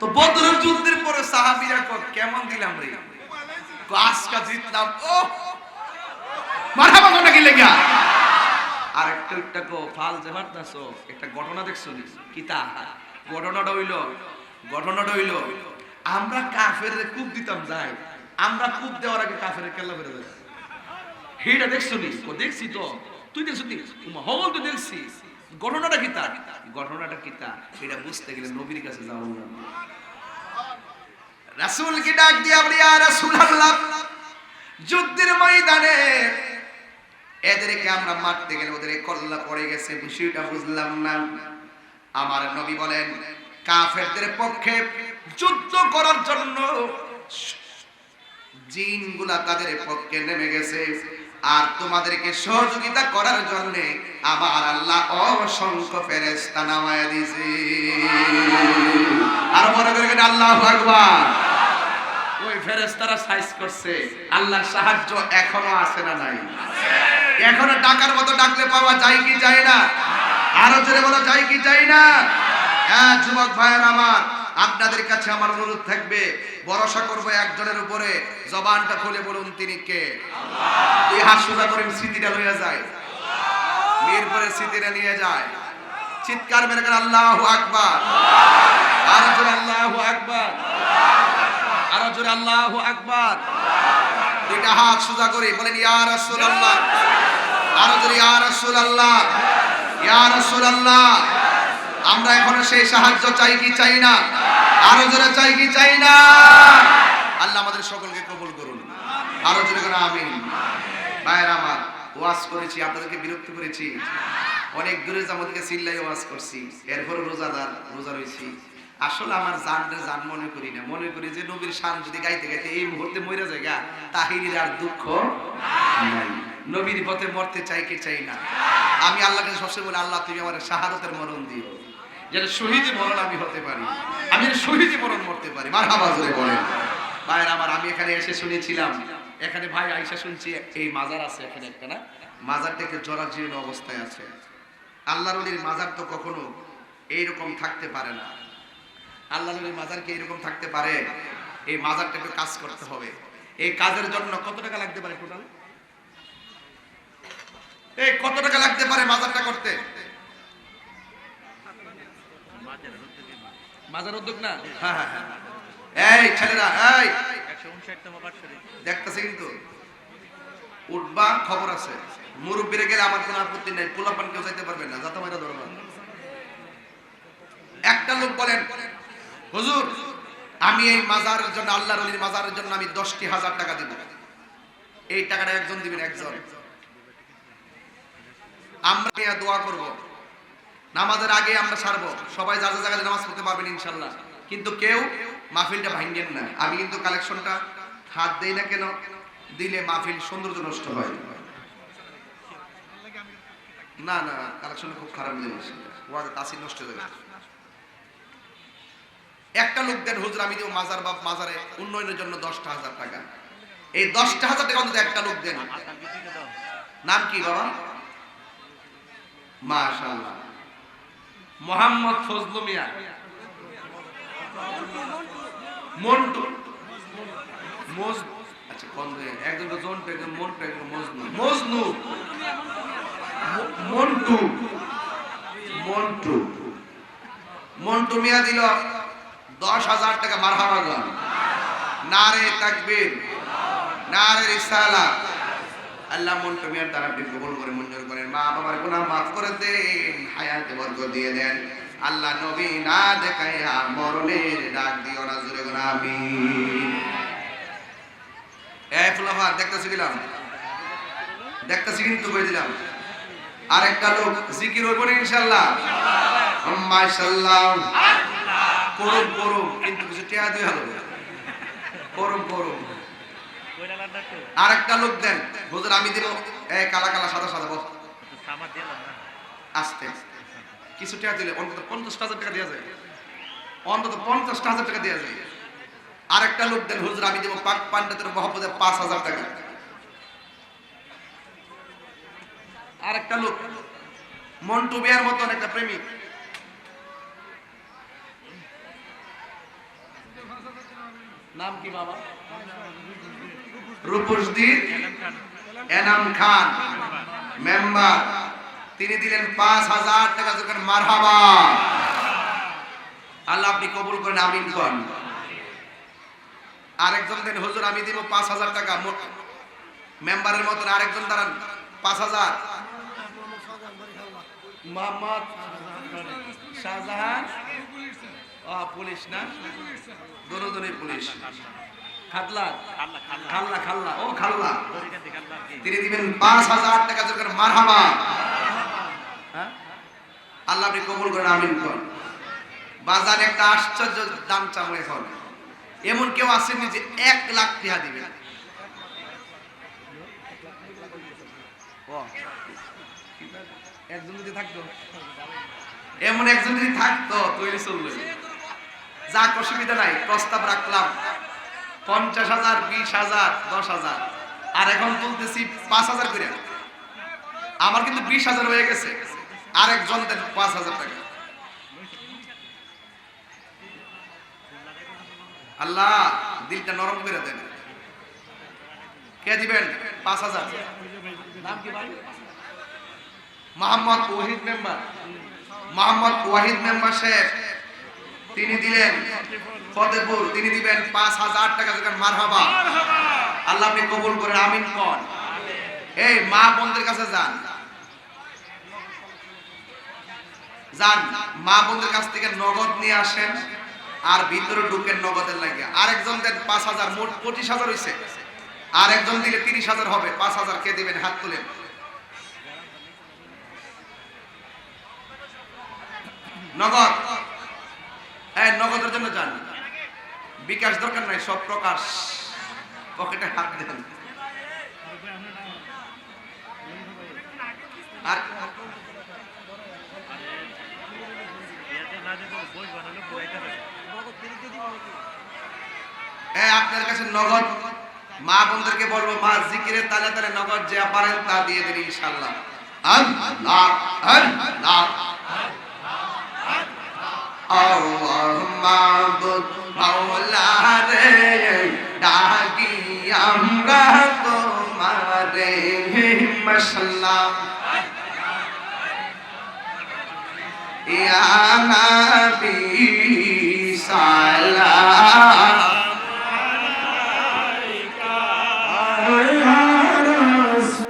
তো বদরের যুদ্ধের পরে সাহাবীরা কেমন দিলাম রে? আজকা জিতলাম। ও মারহাবা কোনটা কি লেগা? আর একটা একটা কো ফাল যে হাঁটতাছো একটা ঘটনা দেখছ নি? কি তা? ঘটনাটা হইল ঘটনাটা হইল, আমরা কাফের কূপ দিতাম যাই আমরা কূপ দেওয়ার আগে কাফের কেল্লা বেড়ে যায় হেটা দেখছ নি? দেখছি তো। তুই দেখছ নি? হবল তো দেখছি। ঘটনাটা কি তা ঘটনাটা কি তা এটা বুঝতে গেলে নবীর কাছে যাওয়া না রাসূলকে ডাক দিয়া বলি, ইয়া রাসূলুল্লাহ, যুদ্ধের ময়দানে এদেরকে আমরা মারতে গেলে ওদের কল্লা পড়ে গেছে, বিষয়টা বুঝলাম না। আমার নবী বলেন, কাফেরদের পক্ষে যুদ্ধ করার জন্য জিনগুলা তাদের পক্ষে নেমে গেছে। আর তোমাদেরকে সহযোগিতা করার জন্য আমার আল্লাহ অসংখ্য ফেরেশতা নামায় দিয়েছে। আর মনে করে আল্লাহু আকবার। ওই ফেরেশতারা সাইজ করছে। আল্লাহর সাহায্য এখনও আছে না নাই? এখনও ডাকার মতো ডাকলে পাওয়া যায় কি যায় না? আরও জোরে বলা, যায় কি যায় না? হ্যাঁ যুবক ভাইয়ের আমার। আপনাদের কাছে আমার অনুরোধ থাকবে, ভরসা করব একজনের উপরে। জবানটা খুলে বলুন তিনি কে? হাত সোজা করেন, স্মৃতিটা লইয়া যায়। মিরপুরে স্মৃতিটা নিয়ে যায়। চিৎকার মেরে করে আল্লাহ আকবার। আরও জোরে, আল্লাহ আকবার। আরও জোরে, আল্লাহ দুইটা হাত সোজা করে বলেন, ইয়া রাসূলুল্লাহ। আরও জোরে, ইয়া রাসূলুল্লাহ। ইয়া রাসূলুল্লাহ। আমরা এখনও সেই সাহায্য চাই কি চাই না? আরও জোরে চাই কি চাই না? আল্লাহ আমাদের সকলকে কবুল করুন। আরও জোরে করে আমিন। ভাইয়ের আমার, ওয়াজ করেছি, আপনাদেরকে বিরক্ত করেছি। অনেক দূরে আমাদেরকে চিল্লাই ওয়াজ করছি। এরপরে রোজাদার, রোজা রয়েছি। আসলে আমার জানরে জান মনে করি না। মনে করি যে নবীর শান যদি গাইতে গাইতে এই মুহূর্তে মরে যায় গা তাহিরির আর দুঃখ নাই। নবীর পথে মরতে চাই কি চাই না? আমি আল্লাহকে সবসময় বলি, আল্লাহ, তুমি আমার শাহাদতের মরণ দিও। যেন শহীদি মরণ আমি হতে পারি। আমি শহীদি মরণ মরতে পারি। মার হাবাজ হয়ে বলেন। ভাইয়ের আমার, আমি এখানে এসে শুনেছিলাম। এখানে ভাই আইসা শুনছি, এই মাজার আছে এখানে একটা, না? মাজারটা একটু জরাজীর্ণ অবস্থায় আছে। আল্লাহর ওলির মাজার তো কখনো এইরকম থাকতে পারে না। আল্লাহ নবীর মাজার কি এরকম থাকতে পারে? এই মাজারটা একটু কাজ করতে হবে। এই কাজের জন্য কত টাকা লাগতে পারে টোটাল? এই কত টাকা লাগতে পারে মাজারটা করতে? মাজার উদ্যোগ না? হ্যাঁ হ্যাঁ হ্যাঁ। এই ছেলেরা এই! দেখতেছে কিন্তু। উঠবা খবর আছে। মুরব্বীরে গেলে আমার কোনো আপত্তি নেই। পোলাপান কেউ যাইতে পারবে না যাতে মাইরা ধরবা। একটা লোক বলেন হুজুর আমি এই মাজারের জন্য আল্লাহর ওলির মাজারের জন্য আমি দশটি হাজার টাকা দিব। এই টাকাটা একজন দিবেন একজন। আমরা দোয়া করব। নামাজের আগে আমরা সারবো। সবাই যার যার জায়গায় নামাজ পড়তে পারবেন ইনশাল্লাহ। কিন্তু কেউ মাহফিলটা ভাঙ্গেন না। আমি কিন্তু কালেকশনটা হাত দেই না কেন? দিলে মাহফিল সৌন্দর্য নষ্ট হয়। না না কালেকশন খুব খারাপ জিনিস। ওয়াদা তাসির নষ্ট হয়ে যাবে। একটা লোক দেন, হুজুর, আমি দেবো মাজার বাপ মাজারে উন্নয়নের জন্য দশটা হাজার টাকা। এই দশটা হাজার টাকা অন্তত একটা লোক দেন। নাম কি বাবা? মাশাআল্লাহ। মোহাম্মদ ফজলু মিয়া। মন্টু। আচ্ছা একজন মজনু। মন্টু। মন্টু। মন্টু মিয়া দিল দশ হাজার টাকা নারে তাকবীর। নারে রিসালা। আল্লাহ মন্টু মিয়ার দ্বারা আপনি কবুল করে মঞ্জুর করেন। মা বাবার গুনাহ মাফ করে দেন, হায়াতে বরকত দিয়ে দেন। আল্লাহ নবী না দেখাইয়া মরণের ডাক দিও না জুড়ে গুনা আমিন। এই ফুলাফা, দেখতেছি গেলাম দেখতেছি কিন্তু কই দিলাম। আরেকটা লোক জিকির হইব না ইনশাআল্লাহ? মাশাআল্লাহ। করুম করুম, কিন্তু কিছু টিয়া দিয়ে হলো। করুম করুম। আরেকটা লোক দেন। হুজুর, আমি দিব। কালা কালা, সাদা সাদা, বস। আস্তে। কিছু টাকা দিলে অন্তত পঞ্চাশ হাজার টাকা দেওয়া যায়। অন্তত পঞ্চাশ হাজার টাকা দেওয়া যায়। আরেকটা লোক দেন, হুজুর, আমি দেবো পাক পান্ডাতের মহব্বতে পাঁচ হাজার টাকা। আরেকটা লোক, মন্টু বিয়ার মতন একটা প্রেমিক। নাম কি বাবা? রূপসদ্দিন এনাম খান, মেম্বার। তিনি দিলেন পাঁচ হাজার টাকা দোকান মারহাবা। আল্লাহ আপনি কবুল করেন, আমিন কন আরেকজন দেন, হুজুর, আমি দিব পাঁচ হাজার টাকা মেম্বারের মতন আরেকজন দাঁড়ান, পাঁচ হাজার। মোহাম্মদ শাহজাহান। পুলিশ না? দরদরি পুলিশ। খাতলা খাল্লা খাল্লা। ও খাল্লা। তিনি দিবেন পাঁচ হাজার টাকা দরকার মারহাবা। হ্যাঁ? আল্লাহ আপনি কবুল করেন আমিন কর বাজারে একটা আশ্চর্য দাম চামড়ে এখন। এমন কেউ আসেনি যে এক লাখ টাকা দিবে। একজন যদি থাকতো? এমন একজন যদি থাকতো তৈরি চলবে। যাক অসুবিধা নাই প্রস্তাব রাখলাম। পঞ্চাশ হাজার বিশ হাজার দশ হাজার। আর এখন তুলতেছি পাঁচ হাজার করে। আমার কিন্তু বিশ হাজার হয়ে গেছে। আরেকজন দেন পাঁচ হাজার টাকা। আল্লাহ দিলটা নরম করে দেন। কে দিবেন? পাঁচ হাজার। মোহাম্মদ ওয়াহিদ মেম্বার। মোহাম্মদ ওয়াহিদ মেম্বার সাহেব তিনি দিলেন ফতেপুর তিনি দিবেন পাঁচ হাজার টাকা মারহাবা। আল্লাহ আপনি কবুল করেন, আমিন কন। এই মা বোনদের কাছে যান। যান, মা বোনদের কাছ থেকে নগদ নিয়ে আসেন আর ভিতরে ঢুকেন নগদের লাগে আরেকজন দেন পাঁচ হাজার, মোট পঁচিশ হাজার হয়েছে আর একজন দিলে তিরিশ হাজার হবে। পাঁচ হাজার কে দিবেন? হাত তুলেন। নগদ। হ্যাঁ নগদের জন্য যান। বিকাশ দরকার নাই, সব প্রকাশ। পকেটে হাত দেন। আপনার কাছে নগদ। মা বোনদেরকে বলব, মা, জিকিরের তালে তালে নগদ যা পারেন তা দিয়ে দেন ইনশাল্লাহ اللهم عبد مولانا ডাকি আমরা তোমারে মশলা ইয়া নবী সালাম